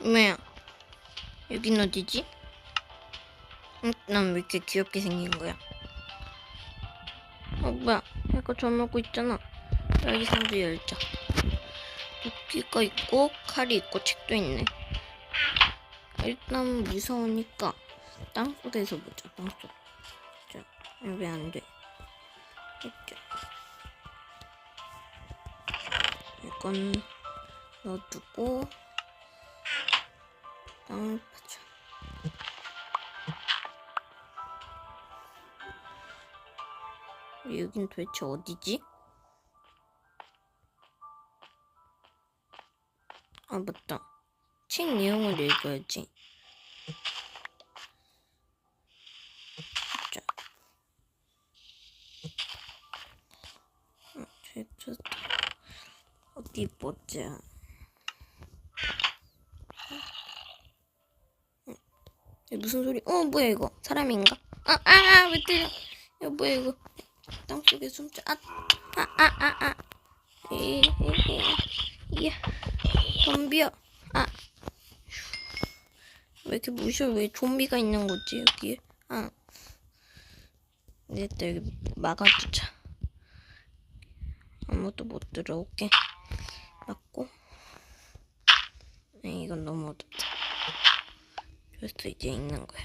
뭐야? 여긴 어디지? 응? 난왜 이렇게 귀엽게 생긴 거야? 어 뭐야? 이거 저먹고 있잖아. 여기 상자 열자. 도끼가 있고 칼이 있고 책도 있네. 일단 무서우니까 땅속에서 보자. 땅속. 자, 왜안 돼? 이렇게. 이건 넣어두고 땅을 파자. 여긴 도대체 어디지? 아 맞다. 책 내용을 읽어야지. 자. 어, 됐다. 어디 보자. 이게 무슨 소리? 어 뭐야 이거 사람인가? 아아왜 때려? 야 뭐야 이거? 땅 속에 숨자. 아아아아 아, 아. 이야 덤비야. 아. 왜 이렇게 무셔? 왜 좀비가 있는 거지 여기에? 아. 됐다 여기 막아주자. 아무도 못 들어오게 막고. 에이, 이건 너무 어둡다. 그래서 이제 읽는 거야.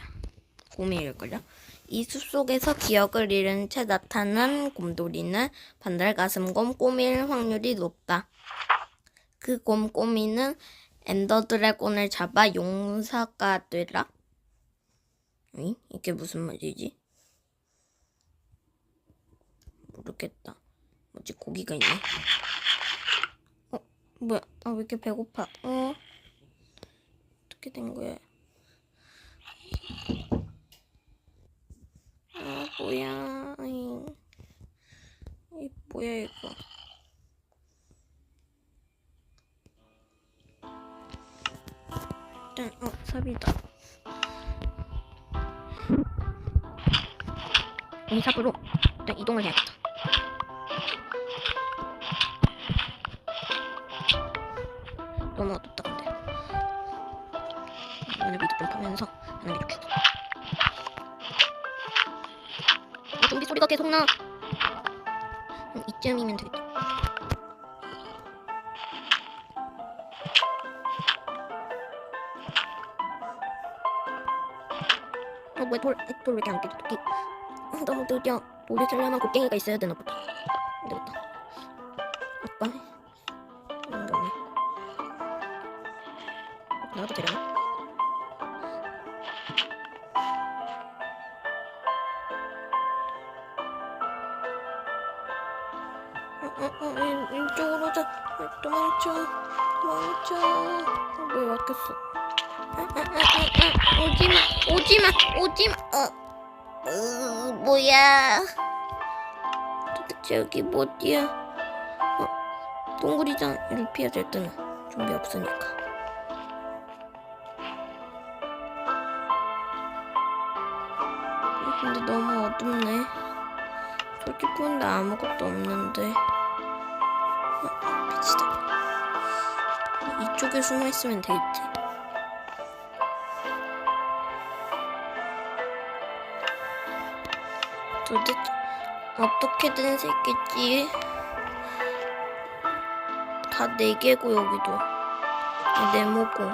곰이 읽을려? 이 숲속에서 기억을 잃은 채 나타난 곰돌이는 반달가슴곰 꼬미일 확률이 높다. 그 곰 꼬미는 엔더 드래곤을 잡아 용사가 되라. 응? 이게 무슨 말이지? 모르겠다. 뭐지 고기가 있네. 어 뭐야? 아 왜 이렇게 배고파? 어 어떻게 된 거야? 아 뭐야? 이 뭐야 이거? 일단 어 삽이다. 이 삽으로 일단 이동을 해야겠다. 너무 어둡다 근데. 밑을 좀 파면서 이렇게. 어, 좀비 소리가 계속 나. 음, 이쯤이면 되겠다. 어, 뭐야, 돌, 돌왜 이렇게 안 깨져, 토끼. 어, 너무 느려. 돌이 쓰려면 곡괭이가 있어야 되나 보다. 안 되겠다. 아빠. 안 되네. 나도 되려나? 도망쳐. 도망쳐. 어, 왜 막혔어? 아, 아, 아, 아, 아, 오지마, 오지마, 오지마. 어, 으, 뭐야? 도대체 여기 뭐 어디야? 어, 동굴이잖아. 이를 피해야 될 때는 준비 없으니까. 아, 근데 너무 어둡네. 저기 보는데 아무것도 없는데. 아. 이쪽에 숨어 있으면 되겠지. 도대체 어떻게든 새겠지. 다 네 개고 여기도 네모고.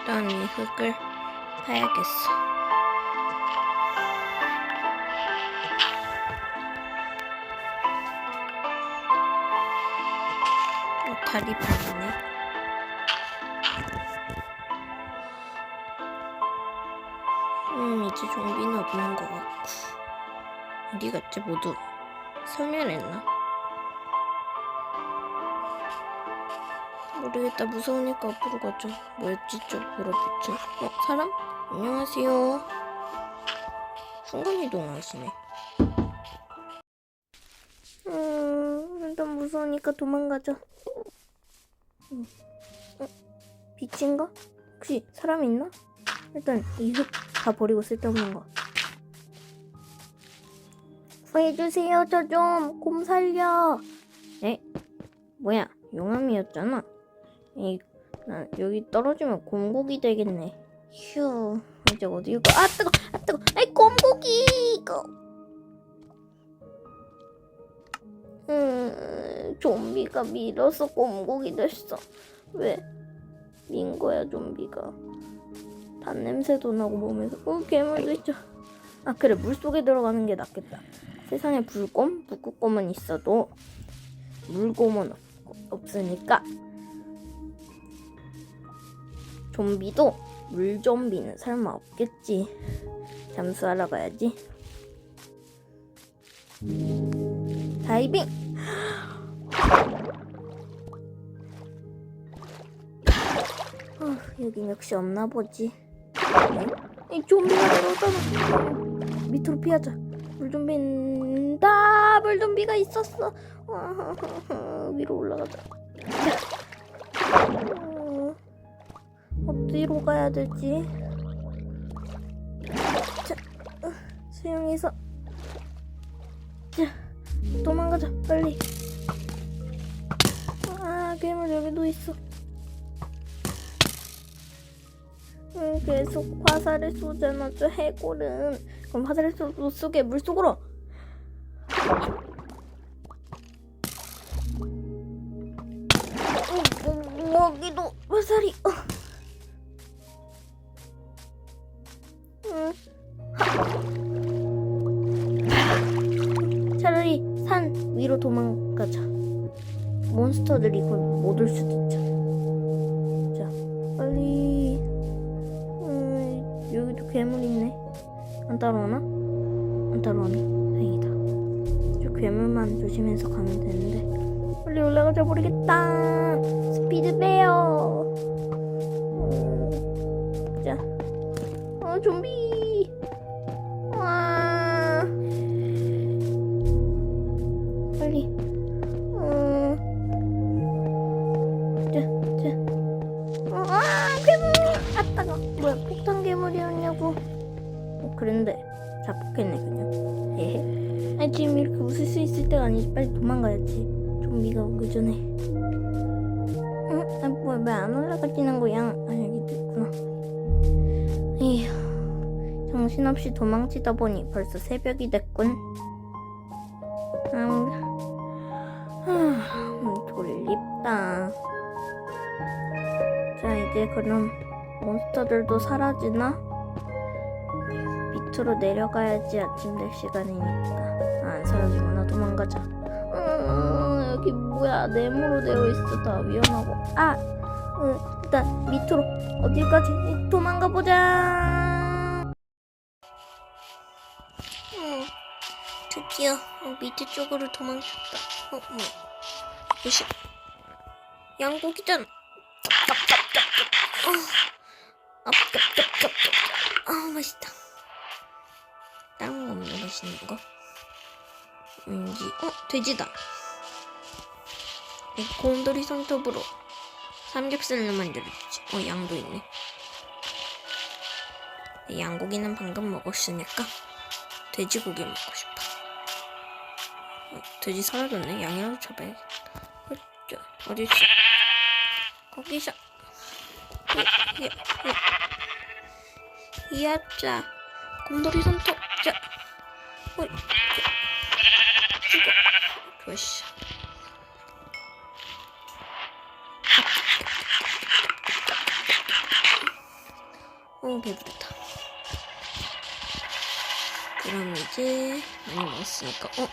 일단 이 흙을 파야겠어. 다리 파이네. 음, 이제 좀비는 없는 것 같고. 어디 갔지? 모두 소멸했나? 모르겠다. 무서우니까 앞으로 가자. 뭐였지? 좀 물어보지. 어, 사람? 안녕하세요. 순간이동 하시네. 음, 일단 무서우니까 도망가자. 음. 어? 빛인가? 혹시 사람 있나? 일단 이 흙 다 버리고 쓸데없는 거. 해주세요. 저 좀 곰 살려. 에? 뭐야? 용암이었잖아. 이, 나 여기 떨어지면 곰고기 되겠네. 휴. 이제 어디로 가? 아 뜨거, 아 뜨거. 아이 곰고기 이거. 음, 좀비가 밀어서 곰고기 됐어. 왜? 민 거야 좀비가. 단 냄새도 나고 몸에서. 어 괴물도 있죠. 아 그래 물 속에 들어가는 게 낫겠다. 세상에 불곰, 북극곰은 있어도 물곰은 없, 없으니까 좀비도 물좀비는 설마 없겠지. 잠수하러 가야지. 다이빙. 아, 여긴 역시 없나 보지. 이 좀비가 들어오잖아. 밑으로 피하자. 물좀비 다 물좀비가 있었어. 아하하하. 위로 올라가자. 어, 어디로 가야 되지? 자, 어, 수영해서 자, 도망가자 빨리. 아 괴물 여기도 있어. 음, 계속 화살을 쏘잖아, 저 해골은. 그럼 화살을 쏘, 못 쏘게 물속으로. 어, 어, 여기도 화살이. 괴물만 조심해서 가면 되는데. 빨리 올라가자 모르겠다. 스피드 베어. 음, 자, 어 좀비. 빨리 도망가야지. 좀비가 오기 전에. 응? 아, 뭐야, 왜안 올라가지는 거야? 아, 여기도 있구나. 에휴. 정신없이 도망치다 보니 벌써 새벽이 됐군. 아, 음, 졸립다. 자, 이제 그럼 몬스터들도 사라지나? 밑으로 내려가야지 아침 될 시간이니까. 아, 안 사라지구나. 도망가자. 음, 여기 뭐야? 네모로 되어 있어. 다 위험하고. 아, 음, 일단 밑으로 어디까지 도망가 보자. 어, 드디어 어, 밑에 쪽으로 도망쳤다. 어, 뭐? 무시. 짭짭짭짭짭. 어. 아, 맛있다. 다른 거 없나 맛있는 거? 왠지 어 돼지다. 이 곰돌이 손톱으로 삼겹살을 만들어주지. 어 양도 있네. 이 양고기는 방금 먹었으니까 돼지고기 먹고 싶어. 어, 돼지 사라졌네. 양이라도 잡아야겠다. 어, 저, 어디 있어? 거기서. 예. 이하자 곰돌이 손톱. 자. 어, 어, 배부르다. 그럼 이제 많이 먹었으니까, 어?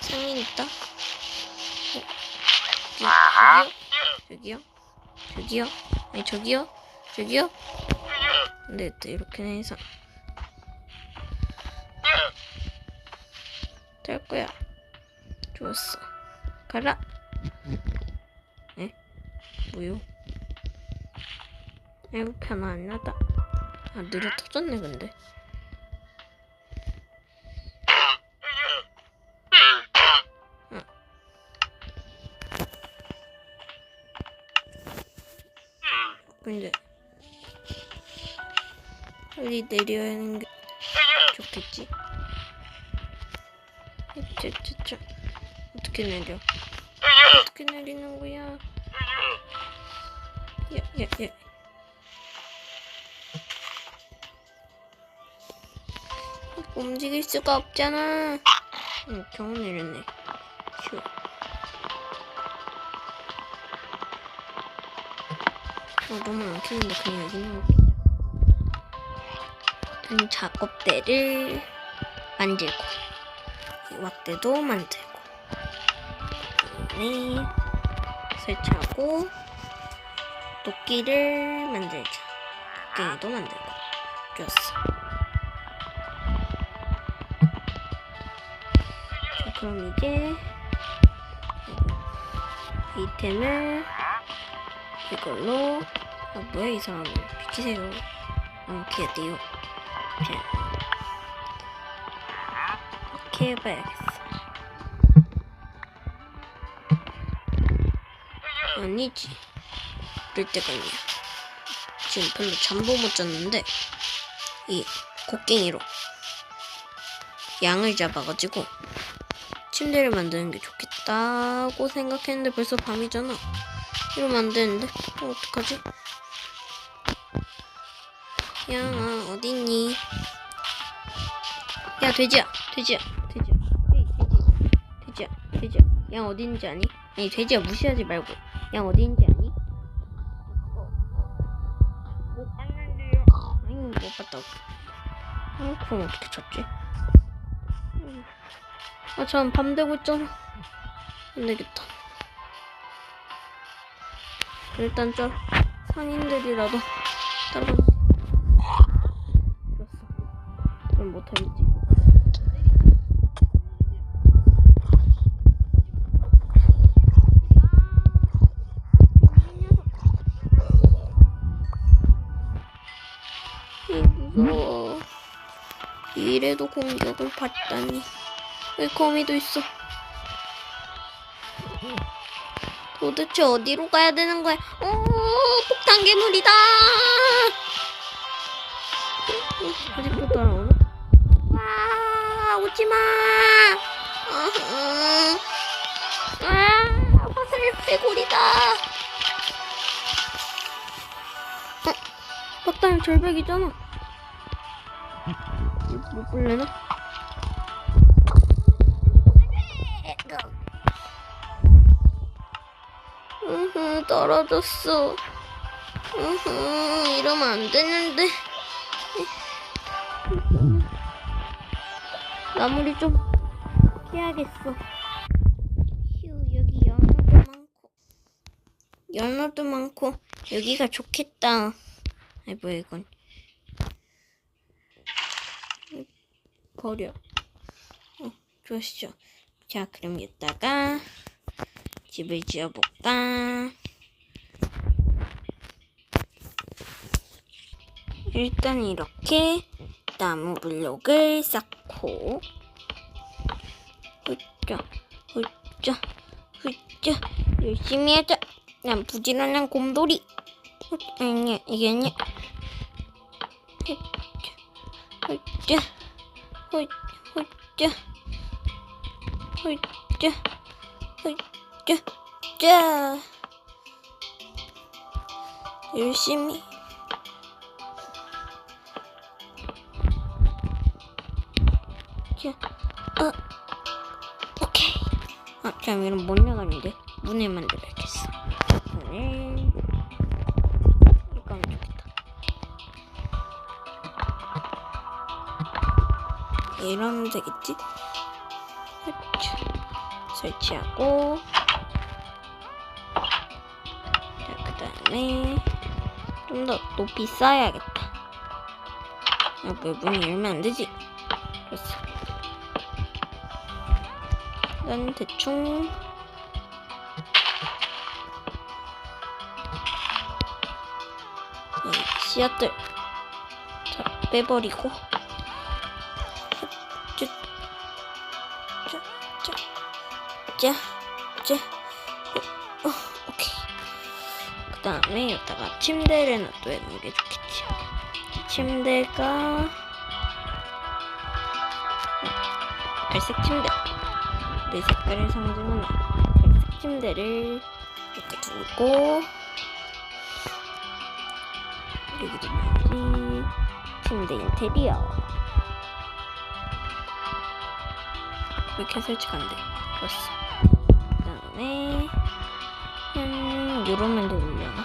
상인 있다? 어? 저기요? 저기요? 저기요? 아니, 저기요? 저기요? 네, 또 이렇게 해서. 될 거야. 좋았어. 가라. 에? 뭐요? 아이고 편안 안 나다. 아 느려 터졌네 근데. 응. 근데 빨리 내려야 하는 게 좋겠지? 짜짜짜 어떻게 내려? 어떻게 내리는 거야? 야, 야, 야. 움직일 수가 없잖아. 응, 겨우 내렸네. 휴. 어, 너무 안 키는데 그냥 여기 있는 거. 등 작업대를 만들고 이 왁대도 만들고 네 설치하고 도끼를 만들자 도끼도 만들고 좋았어 그럼 이제 아이템을 이걸로 아 뭐야 이 사람 비키세요 아 이렇게 돼요. 자 이렇게 해봐야겠어. 아니지. 그럴 때가 아니야. 지금 별로 잠도 못 잤는데 이 곡괭이로 양을 잡아가지고 침대를 만드는 게 좋겠다고 생각했는데 벌써 밤이잖아 이러면 안 되는데 어, 어떡하지? 양아 어딨니? 야 돼지야 돼지야 돼지야 에이 돼지 돼지야 돼지야 양 어딨는지 아니? 아니 돼지야 무시하지 말고 양 어딨는지 아니? 못 봤는데요 아니 못 봤다고 아 그럼 어떻게 찾지? 아 전 밤 되고 있잖아 안 되겠다. 일단 저 상인들이라도 따라가 좋았어. 그럼 못하겠지. 이 무서워. 이래도 공격을 받다니 왜 거미도 있어 도대체 어디로 가야 되는 거야? 어, 폭탄 괴물이다. 어, 아직도 따라오나? 와, 오지 마. 아, 화살 회골이다. 어, 폭탄 절벽이잖아. 못 볼래나? 떨어졌어. 으흐, 이러면 안 되는데. 마무리 좀 해야겠어. 휴, 여기 연어도 많고. 연어도 많고, 여기가 좋겠다. 아이, 뭐야, 이건. 버려. 어, 좋았어. 자, 그럼 이따가 집을 지어볼까? 일단 이렇게 나무 블록을 쌓고 훌쩍 훌쩍 훌쩍 열심히 하자 난 부지런한 곰돌이 훌- 아니야 이게 아니야 훌쩍 훌쩍 훌쩍 훌쩍 훌쩍 자 열심히 자, 어, 오케이. 아, 참 이런 못 나가는데 문을 만들어야겠어. 문을 이거 하면 좋겠다. 이러면 되겠지? 설치하고 자, 그 다음에 좀 더 높이 쌓아야겠다. 여기 문이 열면 안 되지? 그렇어. 난 대충 이 씨앗들 자 빼버리고 짜짜짜짜 어, 다음에 여기다가 침대를 놔둬야 되는 게 좋겠지 침대가 어, 갈색 침대 내 색깔을 상징하는 갈색 침대를 이렇게 두고 여기도 뭐지? 침대 인테리어 이렇게 돼. 됐어. 한 요러면 되려나?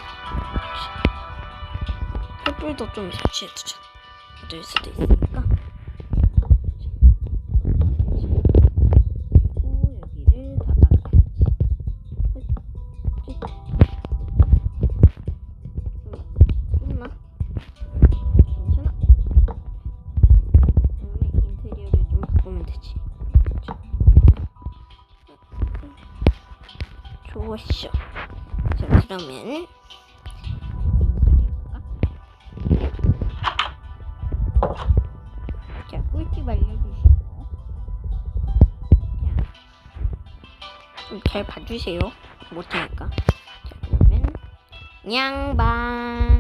횃불도 좀 설치해두자. 어두울 수도 있으니까. 좋았어. 자 그러면 자 꿀팁 알려주시고. 자, 좀잘 봐주세요. 못하니까. 자 그러면 양방